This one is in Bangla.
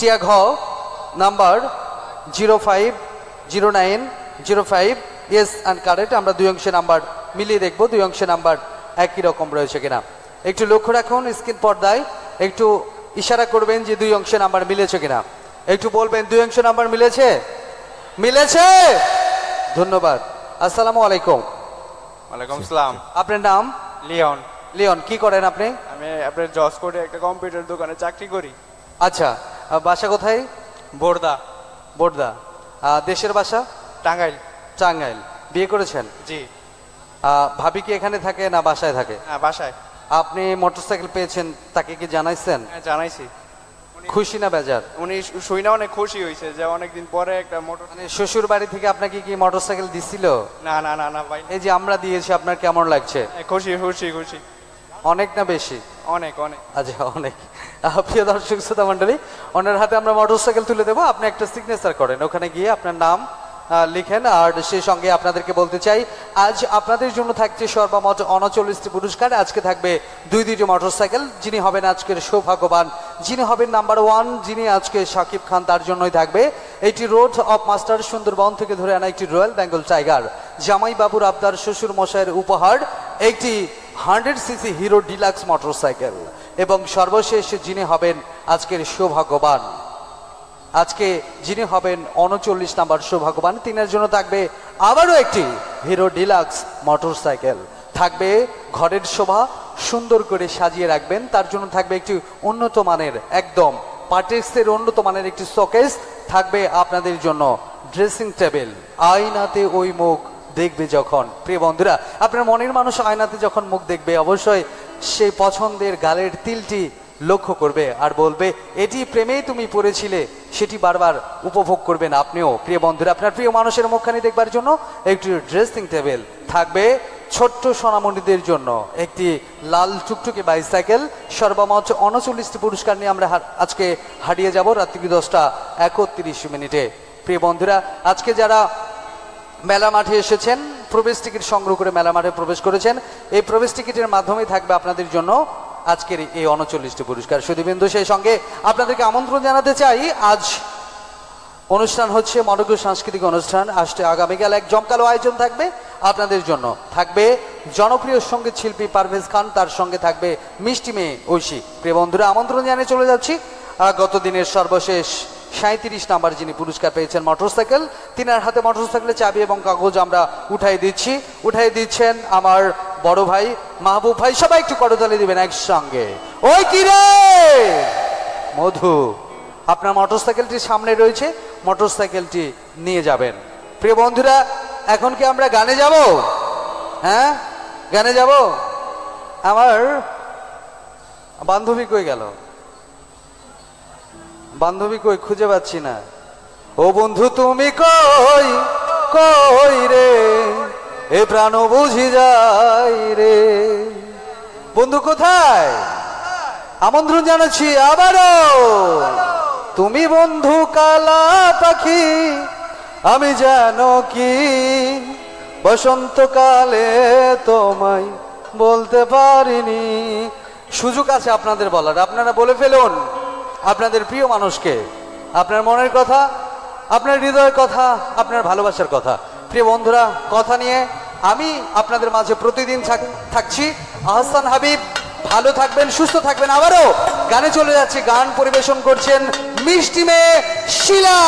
টিয়া ঘ number zero five zero nine zero five yes and correct আমরা দুই অংশের নাম্বার মিলিয়ে দেখব দুই অংশের নাম্বার একই রকম রয়েছে কিনা। একটু লক্ষ্য রাখুন স্ক্রিন পর্দায় একটু ইশারা করবেন যে দুই অংশের নাম্বার মিলেছে কিনা। একটু বলবেন দুই অংশ নাম্বার মিলেছে? মিলেছে! ধন্যবাদ। আসসালামু আলাইকুম। ওয়ালাইকুম আসসালাম। আপনার নাম? লিওন। লিওন কি করেন আপনি? আমি আপনার জজ কোর্টে একটা কম্পিউটার দোকানে চাকরি করি। আচ্ছা। বাসা কোথায়? বোরদা। বোর্দা। দেশের বাসা টাঙ্গাইল। টাঙ্গাইল। বিয়ে করেছেন? জি। ভাবি কি এখানে থাকে না বাসায় থাকে? হ্যাঁ বাসায়। আপনি মোটরসাইকেল পেয়েছেন তাকে কি জানাইছেন? হ্যাঁ জানাইছি। খুশি না বেজার? উনি শুই না অনেক খুশি হয়েছে যে অনেকদিন পরে একটা মোটর মানে শ্বশুর বাড়ি থেকে আপনাকে কি মোটরসাইকেল দিছিল? না না না না ভাই। এই যে আমরা দিয়েছি আপনার কেমন লাগছে? হ্যাঁ, খুশি খুশি খুশি। অনেক না বেশি? অনেক অনেক। আচ্ছা অনেক। প্রিয় দর্শক, শ্রোতা মন্ডলী ওনার হাতে আমরা মোটরসাইকেল তুলে দেবো। আপনি একটা সিগনেচার করেন। ওখানে গিয়ে আপনার নাম লিখেন। আর সেই সঙ্গে আপনাদেরকে বলতে চাই, আজ আপনাদের জন্য থাকছে সর্বমোট অনচল্লিশটি পুরস্কার। আজকে থাকবে দুই দুইটি মোটরসাইকেল যিনি হবেন আজকের সৌভাগ্যবান, যিনি হবেন নাম্বার ওয়ান যিনি আজকে সাকিব খান, তার জন্যই থাকবে এটি রোড অফ মাস্টার সুন্দরবন থেকে ধরে আনা একটি রয়্যাল বেঙ্গল টাইগার জামাই বাবুর আবদার শ্বশুর মশাইয়ের উপহার, একটি hundred CC Hero Deluxe motorcycle এবং সর্বশেষ যিনি হবেন আজকের সৌভাগ্যবান। আজকে যিনি হবেন উনচল্লিশ নাম্বার সৌভাগ্যবান, তিনের জন্য থাকবে আবারও একটি হিরো ডিলাক্স মোটরসাইকেল। থাকবে ঘরের শোভা সুন্দর করে সাজিয়ে রাখবেন, তার জন্য থাকবে একটি উন্নত মানের, একদম পার্টেক্সের উন্নত মানের একটি শোকেস। থাকবে আপনাদের জন্য ড্রেসিং টেবিল। আয়নাতে ওই মুখ দেখবে যখন। প্রিয় বন্ধুরা, আপনার মনের মানুষ আয়নাতে যখন মুখ দেখবে, অবশ্যই সেই পছন্দের গালের তিলটি লক্ষ্য করবে আর বলবে, এটি প্রেমেই তুমি পড়েছিলে, সেটি বারবার উপভোগ করবেন আপনিও। প্রিয় বন্ধুরা, আপনার প্রিয় মানুষের মুখখানি দেখবার জন্য একটি ড্রেসিং টেবিল থাকবে ছোট্ট সোনামণিদের জন্য। একটি লাল টুকটুকে বাইসাইকেল সর্বমোট উনচল্লিশটি পুরস্কার নিয়ে আমরা আজকে হারিয়ে যাব রাত্রি দশটা একত্রিশ মিনিটে। প্রিয় বন্ধুরা, আজকে যারা মেলা মাঠে এসেছেন, প্রবেশ টিকিট সংগ্রহ করে মেলা মাঠে প্রবেশ করেছেন। এই প্রবেশ টিকিটের মাধ্যমেই থাকবে আপনাদের জন্য আজকের এই উনচল্লিশটি পুরস্কার। সুদীবিন্দু সেই সঙ্গে আপনাদেরকে আমন্ত্রণ জানাতে চাই, আজ অনুষ্ঠান হচ্ছে মনজ্ঞ সাংস্কৃতিক অনুষ্ঠান। আসতে আগামীকাল এক জমকালো আয়োজন থাকবে আপনাদের জন্য। থাকবে জনপ্রিয় সংগীত শিল্পী পারভেজ খান, তার সঙ্গে থাকবে মিষ্টি মেয়ে ঐশী। প্রিয় বন্ধুরা, আমন্ত্রণ জানিয়ে চলে যাচ্ছি। গত দিনের সর্বশেষ সাঁত্রিশ নাম্বার যিনি পুরস্কার পেয়েছেন মোটরসাইকেল তিনার হাতে মোটরসাইকেলের চাবি এবং কাগজ আমরা উঠাই দিচ্ছি। উঠাই দিচ্ছেন আমার বড় ভাই, মাহবুব ভাই, সবাই একটু করতালি দিবেন একসঙ্গে। ওই কি রে? মধু, আপনার মোটরসাইকেলটি সামনে রয়েছে মোটরসাইকেলটি নিয়ে যাবেন। প্রিয় বন্ধুরা, এখন কি আমরা গানে যাব? হ্যাঁ? গানে যাব? আমার বান্ধবী কই গেল? বান্ধবী কই খুঁজে পাচ্ছি না। ও বন্ধু, তুমি কই কই রে? এ প্রাণ বুঝি যাই রে। বন্ধু কোথায়? আমন্ত্রণ জানাচ্ছি আবারও। তুমি বন্ধু কালা পাখি, আমি জানো কি? বসন্তকালে তোমায় বলতে পারিনি। সুযোগ আছে আপনাদের বলার, আপনারা বলে ফেলুন। আপনাদের প্রিয় মানুষকে, আপনার মনের কথা, আপনার হৃদয়ের কথা, আপনার ভালোবাসার কথা। প্রিয় বন্ধুরা, কথা নিয়ে আমি আপনাদের মাঝে প্রতিদিন থাক- থাকছি। আহসান হাবিব, ভালো থাকবেন, সুস্থ থাকবেন। আবারও গানে চলে যাচ্ছি, গান পরিবেশন করছেন মিষ্টি মেয়ে শিলা।